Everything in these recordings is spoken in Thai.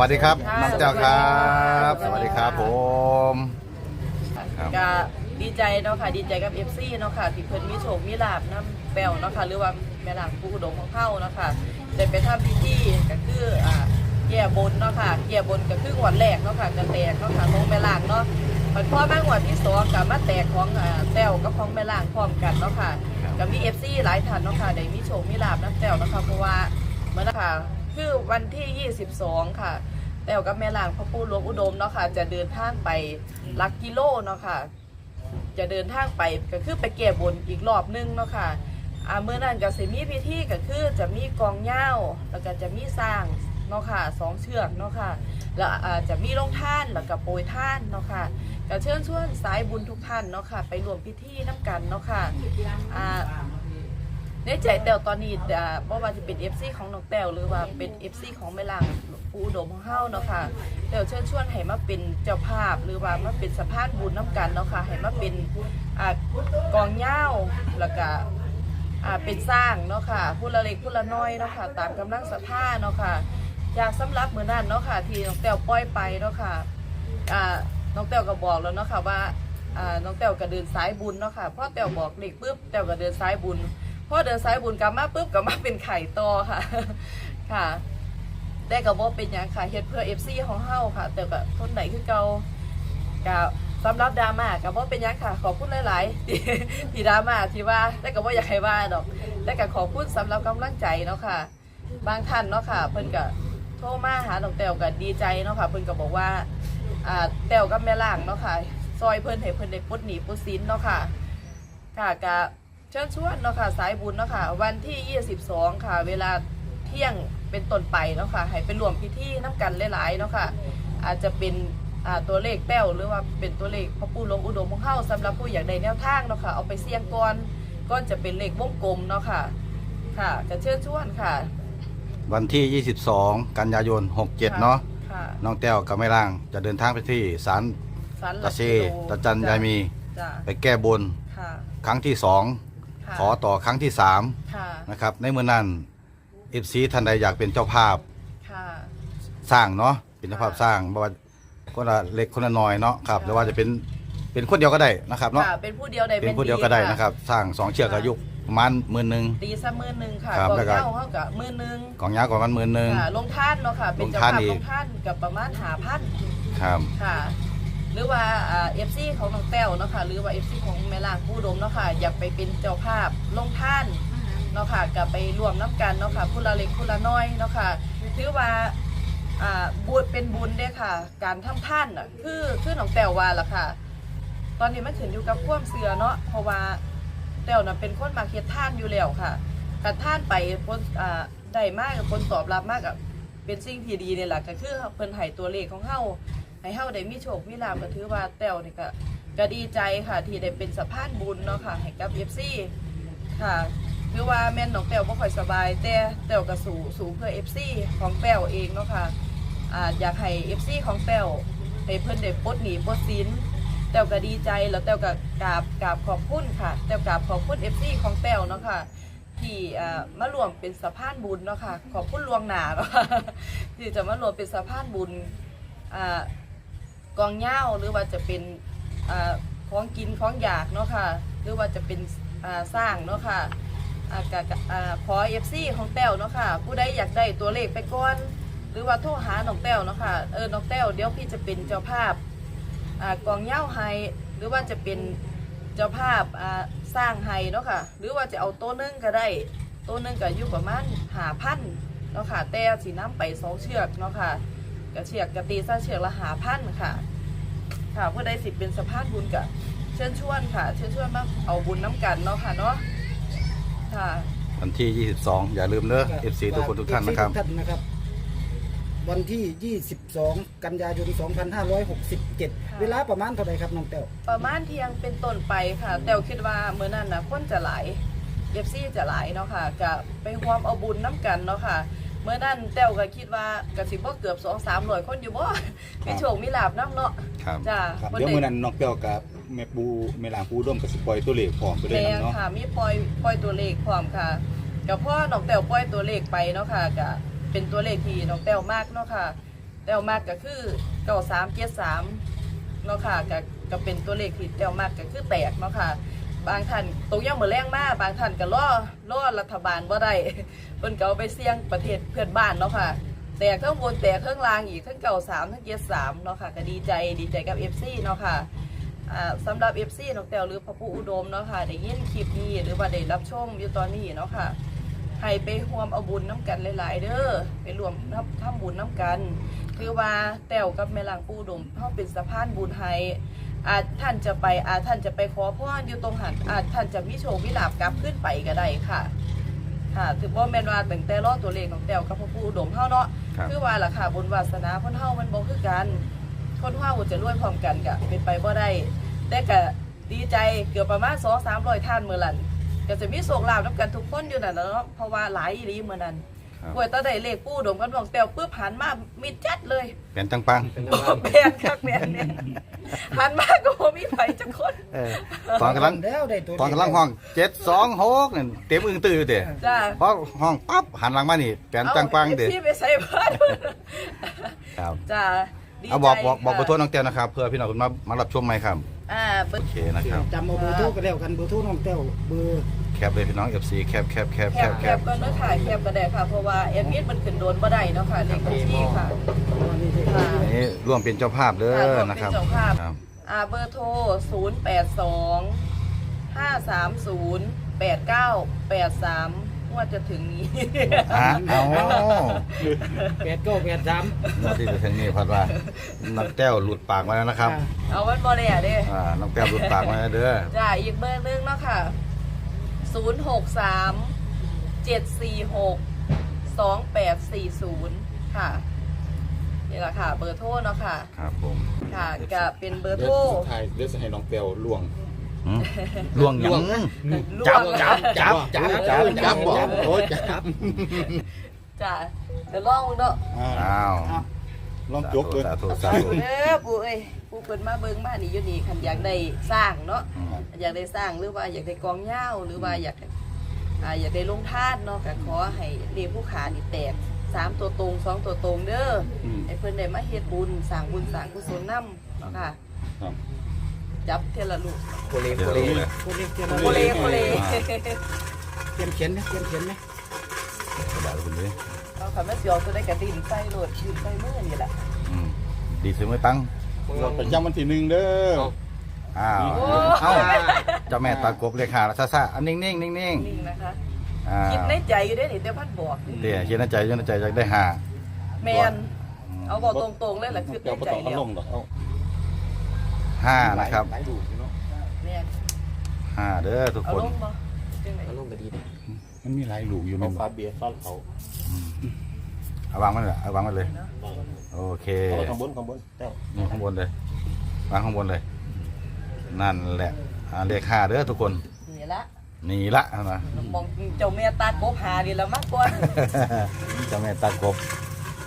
สวัสดีครับค่ะน้องเจ้าครับสสวัวัสสดีดีคครัรับบผมครับก็ดีใจเนาะค่ะดีใจกับ FC เนาะค่ะที่เพิ่นมีโชคมีลาบน้ำแปวเนาะค่ะหรือว่าแม่หลังผู้อุดมของเฮาเนาะค่ะได้ไปทำพิธีก็คืออ่าแย่บนเนาะค่ะแย่บนก็คืองวดแรกเนาะค่ะก็แตกเนาะค่ะของแม่หลังเนาะมันพอมางวดที่สองก็มาแตกของอ่าแต้วกับของแม่หลังพร้อมกันเนาะค่ะก็มี FC หลายท่านเนาะค่ะได้มีโชคมีลาบน้ำแต้วเนาะค่ะเพราะว่าเหมือนนะคะ คือวันที่ 22 ค่ะ แต้วกับแม่ล่างพ่อปู่หลวงอุดมเนาะค่ะ จะเดินทางไปหลักกิโลเนาะค่ะ จะเดินทางไปก็คือไปแก้บนอีกรอบนึงเนาะค่ะอ่าเมื่อนั้นก็สิมีพิธีก็คือจะมีกองเหย้าแล้วก็จะมีสร้างเนาะค่ะสองเชือกเนาะค่ะแล้วอ่าจะมีลงท่านแล้วก็โปรยท่านเนาะค่ะก็เชิญชวนสายบุญทุกท่านเนาะค่ะ ไปรวมพิธีน้ำกันเนาะค่ะอ่า ในใจแต้วตอนนี้อ่าบ่ว่าจะเป็น FC ของน้องแต้วหรือว่าเป็น FC ของแม่ลังปูอุดมของเฮาเนาะค่ะแต้วเชิญชวนให้มาเป็นเจ้าภาพหรือว่ามาเป็นสะพานบุญน้ำกันเนาะค่ะให้มาเป็นอ่ากองเหย้าแล้วก็อ่าเป็นสร้างเนาะค่ะผู้ละเล็กผู้ละน้อยเนาะค่ะตามกำลังศรัทธาเนาะค่ะจากสำหรับเหมือนนั้นเนาะค่ะที่น้องแต้วปล่อยไปเนาะค่ะอ่าน้องแต้วก็บอกแล้วเนาะค่ะว่าอ่าน้องแต้วก็เดินสายบุญเนาะค่ะพอแต้วบอกเลขปุ๊บแต้วก็เดินสายบุญ พอเดินสายบุญกลับมาปุ๊บกลับมาเป็นไข่ต่อค่ะ ค่ะ ได้กับว่าเป็นอย่างค่ะเฮ็ดเพื่อเอฟซีของเฮาค่ะ แต่กับคนไหนคือเก่ากับสำหรับดราม่ากับว่าเป็นยังค่ะ ขอบคุณหลายๆที่ดราม่าที่ว่าแต่กับว่าอยากให้ว่าดอกแต่กับขอบคุณสำหรับกำลังใจเนาะค่ะ บางท่านเนาะค่ะ เพิ่นก็โทรมาหาน้องแต้วก็ดีใจเนาะค่ะเพิ่นก็บอกว่าอ่าแต้วกับแม่ล่างเนาะค่ะ ซอยเพิ่นให้เพิ่นได้ปลดหนี้ปลดสินเนาะค่ะ ค่ะกะ เชิญชวนเนาะค่ะสายบุญเนาะค่ะวันที่ 22 ค่ะ เวลาเที่ยงเป็นต้นไปเนาะค่ะให้ไปรวมพิธีน้ำกันหลายๆเนาะค่ะอาจจะเป็นอ่าตัวเลขแป้วหรือว่าเป็นตัวเลขพระปู่หลวงอุดมของเฮาสำหรับผู้อยากได้แนวทางเนาะค่ะเอาไปเสี่ยงก่อนก่อนจะเป็นเลขวงกลมเนาะค่ะ ค่ะจะเชิญชวนค่ะ วันที่ 22 กันยายน 67 เนาะค่ะน้องแต้วกับแม่ล่างจะเดินทางไปที่ศาลสันหตะลักเซกิโลตะจันยายมีจ้ะไปแก้บนค่ะครั้งที่ ค่ะ2ขอต่อครั้งที่3ค่ะนะครับ ในเมื่อนั้นเอฟซีท่านใดอยากเป็นเจ้าภาพค่ะ สร้างเนาะเป็นเจ้าภาพสร้างบ่ว่าคนละเล็กคนละน้อยเนาะครับค่ะ หรือว่าจะเป็นเป็นคนเดียวก็ได้นะครับเนาะค่ะ เป็นผู้เดียวใดเป็นผู้เดียวก็ได้นะครับ สร้างสองเชือกอายุประมาณหมื่นหนึ่งตีซะมือหนึ่งค่ะครับกองแล้วก็เหย้าเขากับมือหนึ่งของยาวกว่ามันหมื่นหนึ่ง ค่ะลงท่านเนาะค่ะ เป็นเจ้าลงทานภาพอีก ลงท่านกับประมาณหาพันครับ ค่ะห รือว่าเอฟซีของน้องแต้วเนาะค่ะหรือว่าเอฟซีของแม่ล่างผู้อุดมเนาะค่ะอยากไปเป็นเจ้าภาพลงท่านเนาะค่ะกับไปรวมน้ำกันเนาะค่ะผู้ละเล็กผู้ละน้อยเนาะค่ะถือว่าอ่าบุญเป็นบุญเด้อค่ะ การทำท่านอะคือคือน้องแต้วว่าล่ะค่ะ ตอนนี้มันขึ้นอยู่กับความเสือเนาะเพราะว่าแต้วน่ะเป็นคนมาเฮ็ดท่านอยู่แล้วค่ะการท่านไปผลอ่าได้มากกับผลตอบรับมากกับเป็นสิ่งที่ดีนี่แหละก็คือเพิ่นให้ตัวเลขของเฮา ให้เฮาได้มีโชคมีลาภก็ถือว่าแต้วนี่ก็ก็ดีใจค่ะ ที่ได้เป็นสะพานบุญเนาะค่ะให้กับ FC ค่ะคือว่าแม่นน้องแต้วบ่ค่อยสบาย แต่แต้วก็สู้สู้เพื่อ FC ของแต้วเองเนาะค่ะอ่าอยากให้ FC ของแต้วให้เพิ่นได้ปลดหนี้ปลดสินแต้วก็ดีใจแล้วแต้วก็กราบกราบขอบคุณค่ะแต้วกราบขอบคุณเอฟซีของแต้วเนาะค่ะที่มารวมเป็นสะพานบุญเนาะค่ะขอบคุณลวงหนาเนาะที่จะมารวมเป็นสะพานบุญอ่า กองเหย้าหรือว่าจะเป็นอของกินของอยากเนาะค่ะ หรือว่าจะเป็นสร้างเนาะค่ะอ่ากะกะอ่าขอเอฟซีของแต้วเนาะค่ะ ผู้ใดอยากได้ตัวเลขไปก่อน หรือว่าโทรหาน้องแต้วเนาะค่ะ เออ น้องแต้วเดี๋ยวพี่จะเป็นเจ้าภาพอกองเหย้าไฮหรือว่าจะเป็นเจ้าภาพสร้างไฮเนาะค่ะ หรือว่าจะเอาโต๊ะนึ่งก็ได้โต๊ะนึงก็อยู่ประมาณหาพันเนาะค่ะ แต่สีน้ำไปสองเชือกเนาะค่ะ กระเชือกกระตีซะเชือกละหาพันค่ะ ค่ะผู้ใดสิเป็นสะพานบุญกะเชิญชวนค่ะ เชิญชวนมาเอาบุญน้ำกันเนาะค่ะเนาะค่ะวันที่ 22 อย่าลืมเด้อ FC ทุกคนทุกท่านนะครับทุกท่านนะครับ วันที่ 22 กันยายน 2567 เวลาประมาณเท่าไหร่ครับน้องแต้วประมาณเที่ยงเป็นต้นไปค่ะ แต่วคิดว่าเมื่อนั้นนะคนจะหลายเอฟซีจะหลายเนาะค่ะก็ไปความเอาบุญน้ำกันเนาะค่ะ เมื่อนั้นแต้วก็คิดว่ากสิบ่เกือบสองสามร้อยคนอยู่บ่มีโชคมีลาบน้ำเนาะครับจ้าครับบ่เดี๋ยวได้มื้อนั้นน้องเปียวกับแม่ปูแม่หลางปูร่วมกับสิปล่อยตัวเลขพร้อมไปเลยแม่นะเนาะค่ะมีปล่อยปล่อยตัวเลขพร้อมค่ะกับพ่อน้องแต้วปล่อยตัวเลขไปเนาะค่ะก็เป็นตัวเลขที่น้องแต้วมากเนาะค่ะแต่วมากก็คือเก้าสามเจ็ดสามเนาะค่ะก็ก็เป็นตัวเลขที่แต่วมากก็คือแตกเนาะค่ะ บางท่านตกย่ำมือแรงมากบางท่านก็ล่อล่อรัฐบาลว่าได้เพิ่นก็เอาไปเสี่ยงประเทศเพื่อนบ้านเนาะค่ะ แตกทั้งบนแตกทั้งล่างอีกทั้งเก่าสามทั้งเจ็ดสามเนาะค่ะก็ดีใจดีใจกับเอฟซีเนาะค่ะอ่าสำหรับเอฟซีนกแต้วหรือพระผู้อุดมเนาะค่ะได้ยินคลิปนี้หรือว่าได้รับชมอยู่ตอนนี้เนาะค่ะให้ไปร่วมเอาบุญน้ำกันหลาย ๆ เด้อไปรวมทำทำบุญน้ำกัน คือว่าแต้วกับแม่ลางปูอุดมเขาเป็นสะพานบุญให้ อาจท่านจะไปอาจท่านจะไปขอพรอยู่ตรงหันอาจท่านจะมีโชควิลาบกลับขึ้นไปก็ได้ค่ะ ค่ะถือว่าแม่นว่าตั้งแต่รอดตัวเลขของแต้วกับพระผู้อุดมเฮาเนาะครับคือว่าล่ะค่ะบุญวาสนาคนเฮามันบ่คือกัน คนเฮาจะรวยพร้อมกันก็เป็นไปบ่ได้แต่ก็ดีใจเกือบประมาณ2-300ท่านมื้อนั้นก็จะมีโชคลาภนํกันทุกคนอยู่นั่นแหละเนาะเพราะว่าหลายอีหลีมื้อนั้นครับ กล้วยตาได้เลขปู่อุดมกับน้องแต้วปึ๊บหันมามิดจัดเลยเปลี่ยนจังปังแม่นคักแม่นเนี่ยหันมาก็บ่มีไผจักคนเออตอนกำลังแล้วได้ตัวตอนกำลังห้องเจ็ดสองหกนี่เต็มอึ้งตื้ออยู่เด้จ้าพอห้องปั๊บหันหลังมานี่เปลี่ยนจังปังเด้ที่ไปใส่บ้านครับจ้าดีใจเอาบอกบอกบอกค่ะขอโทษน้องเต้วนะครับเพื่อพี่น้องคุณมามารับชมไหมครับอ่าเบิดโอเคนะครับจำเอาเบอร์โทรก็แล้วกันเบอร์โทรน้องแต้วเบอร์ แคปเลยพี่น้อง FC แคปแคปแคปแคแคบปแคแคบปก็เนื้อถ่ายแคบก็ได้ค่ะ เพราะว่าแอดมิดมันขึ้นโดนบ่ได้เนาะค่ะเลขบัญชีค่ะนี่ที่ค่ะ อันนี้ร่วมเป็นเจ้าภาพเด้ค่ะอร่วมเป็นนะครับเจ้าภาพ ครับ อ่าเบอร์โทร 0 8 2 5 3 0 8 9 8 3ว่าจะถึงนี้อะเอาแปดเก้าแปดสามหน้าที่ไปทางนี้พัดว่าน้องแต้วหลุดปากมาแล้วนะครับ เอาวันบ่เลยอะเด้ อ่า น้องแต้วหลุดปากมาแล้วเด้อ จ้าอีกเบอร์หนึงเนาะค่ะ 0 6 3 7 4 6 2 8 4 0ค่ะนี่แหละค่ะเบอร์โทรเนาะค่ะ ครับผมค่ะก็เป็นเบอร์เดี๋โทยวรสุดท้ายเดี๋ยวจะให้น้องเปียวล่วงหืมล่วงหยังล่วงจับจับจับจับจับจับบอกโอ้ยจับจ้ะเดี๋ยวลองเนาะอ่าอ้าว ลองจกเลย สาธุสาธุ เด้อปู่เอ้ย ปู่เปิดมาเบิ่งมานี่อยู่นี่คันอยากได้สร้างเนาะอืมอยากได้สร้างหรือว่าอยากได้กองเหย้าหรือว่าอยากอ่าอยากได้ลงทานเนาะก็ขอให้เรียผู้ขานี่แตกสามตัวตรงสองตัวตรงเด้ออมให้เพิ่นได้มาเฮ็ดบุญสร้างบุญสร้างกุศลนํเนาะค่ะครับจับเทยละลูกเดี๋ยวเราเลยคนเล็กเทียนโคเลโคเลเตรียมเขียนนะเตรียมเขียนไหมกระดาษคุณดิเอาค่ะแม่สิเอาตัวได้กระดินใส่โลดดินใส่มือนี่แหละอืมดีซื้อไม่ตั้ง รถประจำวันที่หนึ่งเด้อ อ้าวเอ้าเจ้าแม่ตากบเลยค่ะซ่าซ่าอันนิ่งนิ่งนิ่งนิ่งนิ่งนะคะอ่าคิดในใจอยู่เด้อนี่แต่พันบอกเดี๋ยวเขียนในใจเขียนในใจอยากได้หาแมนเอาบอกตรงๆเลยแหละคือเปียวในก็ใจต้องเอาเดียลวงดอกเอาห้านะครับหลายดูอยู่เนาะแมนห้าเด้อทุกเอาคนลงบ่จังไหนมันมีหลายลูกอยู่แมันฟ้าเบียร์ฟ้าเขา เอาวางไว้เลยเอาวางไว้เลยเนาะโอเคเอาข้างบนข้างบนเต้านี่ข้างบนเลย วางข้างบนเลย นั่นแหละอ่าเลขห้าเด้อทุกคน นี่ละนี่ละนะ มองเจ้าแม่ตาโกบหาดีละมากกว่าเจ้าแม่ตากบ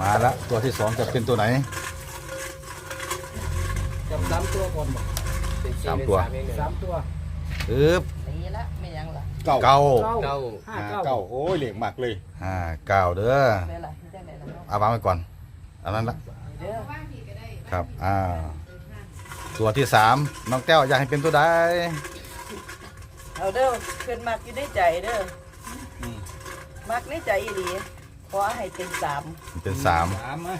มาละตัวที่สองจะเป็นตัวไหนจำสามตัวก่อนบอกสามตัว สามตัวอึ๊บนี่ละไม่ยังละเก้าเก้าเก้าห้าห้าเก้าเก้าโอ้ยเหลียงมากเลยห้าเก้าเด้อได้ละได้ไหนละ เนาะเอาวางไว้ก่อน อันนั้นละเด้อครับอ่าตัวที่สามน้องแก้วอยากให้เป็นตัวใดเอาเด้อขึ้นมักอยู่ในใจเด้ออมมักในใจอีหลีขอให้เป็นสามเป็นสามสามอะ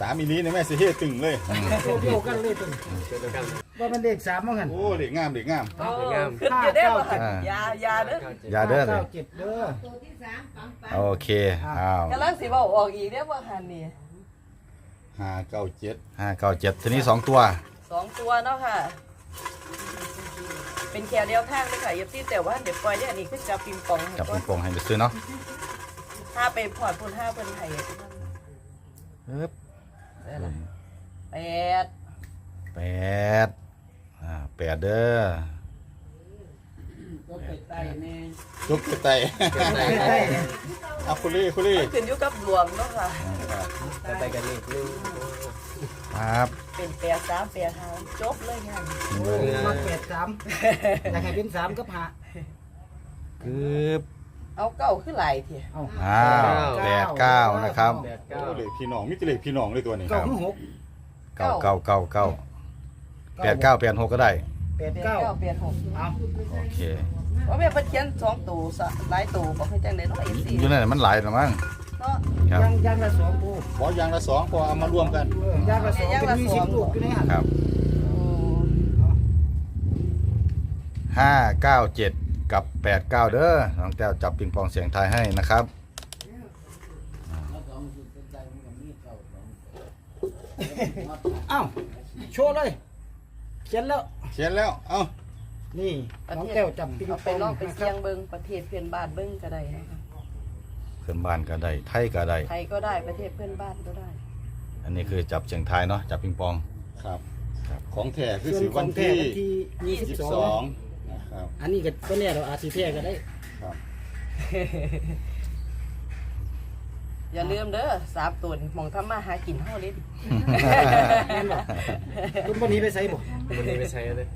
สามอีนี้นะแม่สิเฮ็ดตึงเลยโอ้โหกันเลยตัวว่ามันเลขสามมั้งหันโอ้เหลียงงามเหลียงงามโอ้ขึ้นอยู่ได้บ่ค่ะอ่ายายาเด้ออย่าเด้อเลเก้ายเจ็ดเด้อโอเคอ้าวกำลังสิเว้าออกอีกเด้อบ่หันนี่ห้าเก้าเจ็ดห้าเก้าเจ็ดทีนี้สองตัว สองตัวเนาะค่ะ เป็นแค่เดียวทางเลยค่ะอย่าตีแต่ว่าเดี๋ยวปล่อยได้อันนี้คือจับปิงปองให้จับก่ปิอนงปองให้ไปซื้อเนาะห้าไปพอดพุ่นห้าเพิ่นไห้อึ๊บ ได้ละแปดแปดอ่าแปดเด้อจุกกระไตเอาคุรี่คุรี่มันขึ้นอยู่กับดวงเนาะค่ะครับเป็นแปดสามแปดห้าจบเลยงานโอ้มักแปดสามอยากให้เป็นสามก็ผ่า คือ เอาเก้าขึ้นหลายทีเอาอ้าวแปดเก้านะครับโอ้เลขพี่น้องมิตรเลขพี่น้องเลยตัวนี้เก้าคือหกเก้าเก้าเก้าเก้าแปดเก้าแปดหกก็ได้แปดเปลี่ยนเก้าเก้าเปลี่ยนหกเอาโอเคว่าแม่เพิ่นเขียนสองตัวสะหลายตัวบอกให้จังได๋เนาะเอฟซีอยู่นั่นนะมันหลายหรือมั้งเนาะ ครับยางยางละสองปูขออย่างละสองพอเอามารวมกันเออยางละสองเป็นยี่สิบลูกอยู่ในหันครับโอ้ห้าเก้าเจ็ด กับแปดเก้าเด้อน้องแต้วจับปิงปองเสียงไทายให้นะครับอ้าวโชว์เลยเขียนแล้ว เขียนแล้ว เอ้านี่น้องแก้วจับปิงเอาปไปองลองไปนะคเสี่รัยบงเบิ่งประเทศเพื่อนบ้านเบิ่งก็ได้นะคะเพื่อนบ้านก็ได้ไทยก็ได้ ไทยก็ได้ประเทศเพื่อนบ้านก็ได้ อันนี้คือจับเสียงไทายเนาะจับปิงปองครับ ของแท้คือส่วนสิขวัองนแท้ที่วันที่ยี่สิบสอง22นะ ครับ อันนี้ก็ก็เนี่ยเราอาจสิแท้ก็ได้ ครับ อย่าลืมเด้อสามตัวนี่หมองทำมาหากินเฮาเลยดิแม่นบ่คุณวันนี้ไปใส่บ่ วันนี้ไปใช้เลย